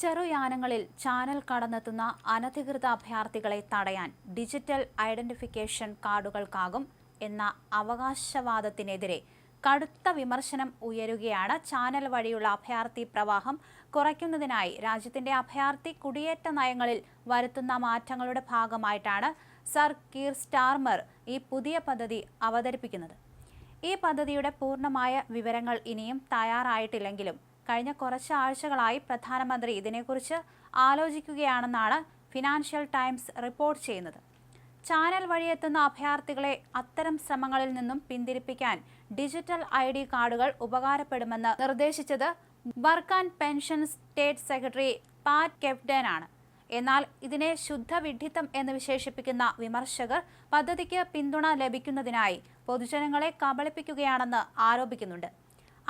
ചെറുയാനങ്ങളിൽ channel കടന്നെത്തുന്ന അനധികൃത അഭയാർത്ഥികളെ തടയാൻ digital identification കാർഡുകൾക്കാകും എന്ന അവകാശവാദത്തിനെതിരെ കടുത്ത വിമർശനം ഉയരുകയാണ് ചാനൽ വഴിയുള്ള അഭയാർത്ഥി പ്രവാഹം കുറയ്ക്കുന്നതിനായി രാജ്യത്തിന്റെ അഭയാർത്ഥി കുടിയേറ്റ നയങ്ങളിൽ വരുത്തുന്ന മാറ്റങ്ങളുടെ ഭാഗമായിട്ടാണ് സർ കീർ സ്റ്റാർമർ ഈ പുതിയ പദ്ധതി അവതരിപ്പിക്കുന്നത്. ഈ പദ്ധതിയുടെ പൂർണമായ വിവരങ്ങൾ ഇനിയും തയ്യാറായിട്ടില്ലെങ്കിലും കഴിഞ്ഞ കുറച്ച് ആഴ്ചകളായി പ്രധാനമന്ത്രി ഇതിനെക്കുറിച്ച് ആലോചിക്കുകയാണെന്നാണ് ഫിനാൻഷ്യൽ ടൈംസ് റിപ്പോർട്ട് ചെയ്യുന്നത്. ചാനൽ വഴിയെത്തുന്ന അഭയാർത്ഥികളെ അത്തരം ശ്രമങ്ങളിൽ നിന്നും പിന്തിരിപ്പിക്കാൻ ഡിജിറ്റൽ ഐ ഡി കാർഡുകൾ ഉപകാരപ്പെടുമെന്ന് നിർദ്ദേശിച്ചത് work and pension state secretary Pat McFadden ആണ്. എന്നാൽ ഇതിനെ ശുദ്ധ വിഡ്ഢിത്തം എന്ന് വിശേഷിപ്പിക്കുന്ന വിമർശകർ പദ്ധതിക്ക് പിന്തുണ ലഭിക്കുന്നതിനായി പൊതുജനങ്ങളെ കബളിപ്പിക്കുകയാണെന്ന് ആരോപിക്കുന്നുണ്ട്.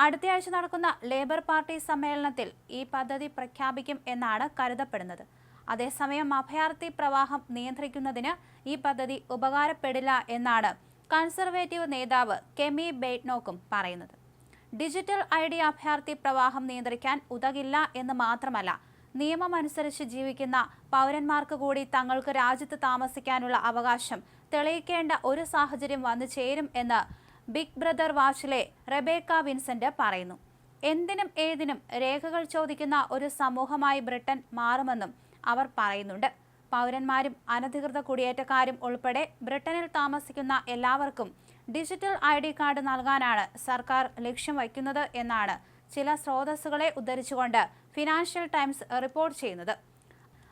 അടുത്തയാഴ്ച നടക്കുന്ന ലേബർ പാർട്ടി സമ്മേളനത്തിൽ ഈ പദ്ധതി പ്രഖ്യാപിക്കും എന്നാണ് കരുതപ്പെടുന്നത്. അതേസമയം അഭയാർത്ഥി പ്രവാഹം നിയന്ത്രിക്കുന്നതിന് ഈ പദ്ധതി ഉപകാരപ്പെടില്ല എന്നാണ് കൺസർവേറ്റീവ് നേതാവ് കെമി ബെയ്റ്റ്നോക്കും പറയുന്നത്. ഡിജിറ്റൽ ഐ ഡി അഭയാർത്ഥി പ്രവാഹം നിയന്ത്രിക്കാൻ ഉതകില്ല എന്ന് മാത്രമല്ല നിയമമനുസരിച്ച് ജീവിക്കുന്ന പൗരന്മാർക്ക് കൂടി തങ്ങൾക്ക് രാജ്യത്ത് താമസിക്കാനുള്ള അവകാശം തെളിയിക്കേണ്ട ഒരു സാഹചര്യം വന്നു ചേരും എന്ന് ബിഗ് ബ്രദർ വാച്ചിലെ റെബേക്ക വിൻസെന്റ് പറയുന്നു. എന്തിനും ഏതിനും രേഖകൾ ചോദിക്കുന്ന ഒരു സമൂഹമായി ബ്രിട്ടൻ മാറുമെന്നും അവർ പറയുന്നുണ്ട്. പൗരന്മാരും അനധികൃത കുടിയേറ്റക്കാരും ഉൾപ്പെടെ ബ്രിട്ടനിൽ താമസിക്കുന്ന എല്ലാവർക്കും ഡിജിറ്റൽ ഐ ഡി കാർഡ് നൽകാനാണ് സർക്കാർ ലക്ഷ്യം വയ്ക്കുന്നത് എന്നാണ് ചില സ്രോതസ്സുകളെ ഉദ്ധരിച്ചുകൊണ്ട് ഫിനാൻഷ്യൽ ടൈംസ് റിപ്പോർട്ട് ചെയ്യുന്നത്.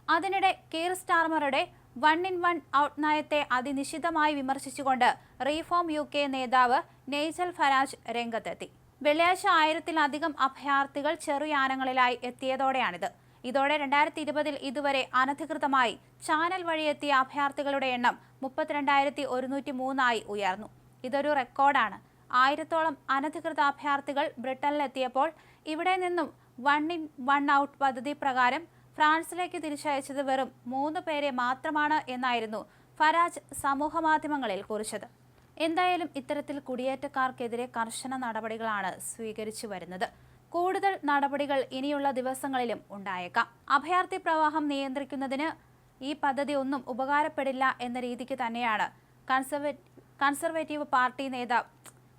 അതിനിടെ കീർ സ്റ്റാർമറുടെ വൺ ഇൻ വൺ ഔട്ട് നയത്തെ അതിനിശിതമായി വിമർശിച്ചുകൊണ്ട് റീഫോം യു കെ നേതാവ് നെയ്സൽ ഫരാജ് രംഗത്തെത്തി. വെള്ളിയാഴ്ച ആയിരത്തിലധികം അഭയാർത്ഥികൾ ചെറുയാനങ്ങളിലായി എത്തിയതോടെയാണിത്. ഇതോടെ രണ്ടായിരത്തി ഇരുപതിൽ ഇതുവരെ അനധികൃതമായി ചാനൽ വഴി എത്തിയ അഭയാർത്ഥികളുടെ എണ്ണം മുപ്പത്തിരണ്ടായിരത്തി ഒരുന്നൂറ്റി മൂന്നായി ഉയർന്നു. ഇതൊരു റെക്കോർഡാണ്. ആയിരത്തോളം അനധികൃത അഭയാർത്ഥികൾ ബ്രിട്ടനിലെത്തിയപ്പോൾ ഇവിടെ നിന്നും വൺ ഇൻ വൺ ഔട്ട് പദ്ധതി പ്രകാരം ഫ്രാൻസിലേക്ക് തിരിച്ചയച്ചത് വെറും മൂന്ന് പേരെ മാത്രമാണ് എന്നായിരുന്നു ഫരാജ് സമൂഹമാധ്യമങ്ങളിൽ കുറിച്ചത്. എന്തായാലും ഇത്തരത്തിൽ കുടിയേറ്റക്കാർക്കെതിരെ കർശന നടപടികളാണ് സ്വീകരിച്ചു വരുന്നത്. കൂടുതൽ നടപടികൾ ഇനിയുള്ള ദിവസങ്ങളിലും ഉണ്ടായേക്കാം. അഭയാർത്ഥി പ്രവാഹം നിയന്ത്രിക്കുന്നതിന് ഈ പദ്ധതി ഒന്നും ഉപകാരപ്പെടില്ല എന്ന രീതിക്ക് തന്നെയാണ് കൺസർവേ കൺസർവേറ്റീവ് പാർട്ടി നേതാവ്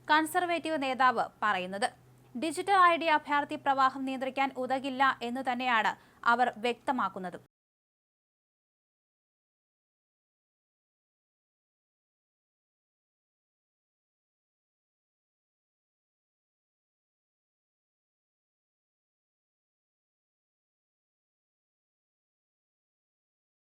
കൺസർവേറ്റീവ് നേതാവ് പറയുന്നത്. ഡിജിറ്റൽ ഐ ഡി അഭയാർത്ഥി പ്രവാഹം നിയന്ത്രിക്കാൻ ഉതകില്ല എന്ന് തന്നെയാണ് അവർ വ്യക്തമാക്കുന്നത്.